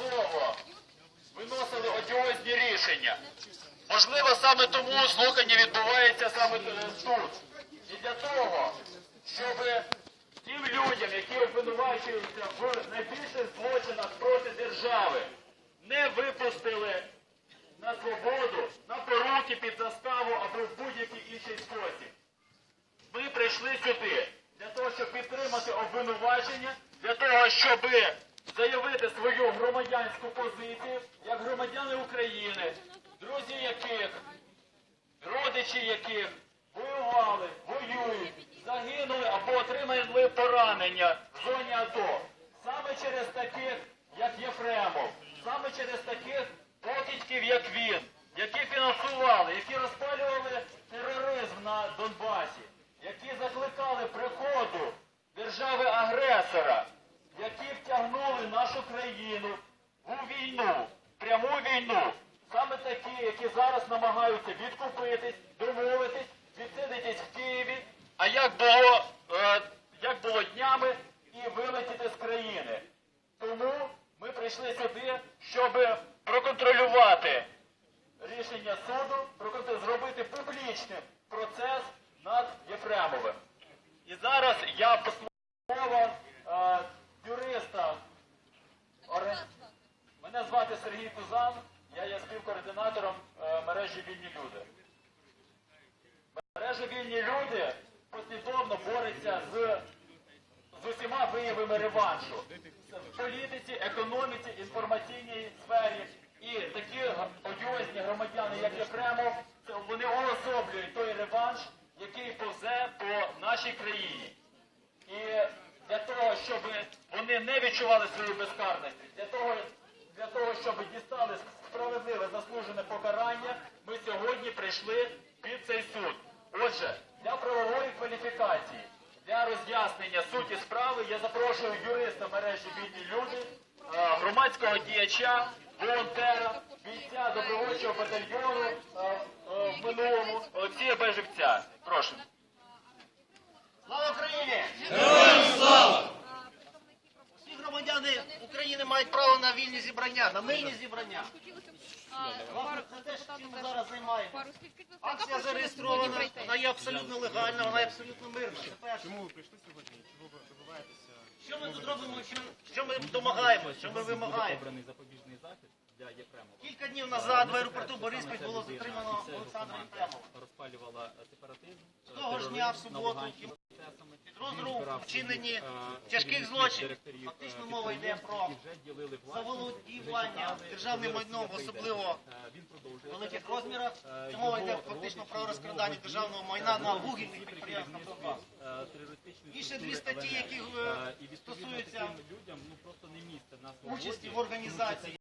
неодноразово виносили одіозні рішення. Можливо, саме тому слухання відбувається саме тут. І для того, щоб тим людям, які обвинувачуються в найбільших злочинах проти держави, не випустили на свободу, на поруки під заставу або в будь-який інший спосіб. Ми прийшли сюди для того, щоб підтримати обвинувачення, для того, щоб заявити свою громадянську позицію як громадяни України, друзі яких, родичі яких воювали, воюють, загинули або отримали поранення в зоні АТО. Саме через таких, як Єфремов, саме через таких покидьків, як він, які фінансували, які розпалювали тероризм на Донбасі, які закликали приходу держави-агресора, втягнули нашу країну у війну, пряму війну. Саме такі, які зараз намагаються відкупитись, домовитись, відсидитись в Києві, а як було, е, як було днями, і вилетіти з країни. Тому ми прийшли сюди, щоб проконтролювати рішення суду, зробити публічним процес над Єфремовим. І зараз я послухав е, Сергій Кузан, я є співкоординатором е, мережі Вільні люди. Мережа Вільні люди послідовно бореться з, з усіма виявами реваншу в політиці, економіці, інформаційній сфері. І такі одіозні громадяни, як Єфремов, вони уособлюють той реванш, який повзе по нашій країні. І для того, щоб вони не відчували свою безкарності, для того, для того, щоб дістали справедливе заслужене покарання, ми сьогодні прийшли під цей суд. Отже, для правової кваліфікації, для роз'яснення суті справи я запрошую юриста мережі Вільні люди, е, громадського діяча, волонтера, бійця добровольчого батальйону е, е, в минулому Олексія Бежевця. Прошу. Слава Україні! Всі громадяни України мають право на вільні зібрання, на мирні зібрання. Власне, це те, чим ми зараз займаємося. Акція зареєстрована, вона є абсолютно легальна, вона є абсолютно мирна. Це перше. Чому ви прийшли сьогодні? Чого ви добиваєтеся? Що ми тут робимо? Що, що ми домагаємося? Що ми вимагаємо? обраний запобіжний захід для Єфремова. Кілька днів назад в аеропорту Бориспіль було затримано Олександра Єфремова. Розпалювала сепаратизм. З того ж дня в суботу підрозділу вчинені тяжких злочинів. Фактично мова йде про заволодівання державним майном, особливо в великих розмірах. Це мова йде фактично про розкрадання державного майна на вугільних підприємствах Донбасу. І ще дві статті, які е, стосуються ну на участі в організації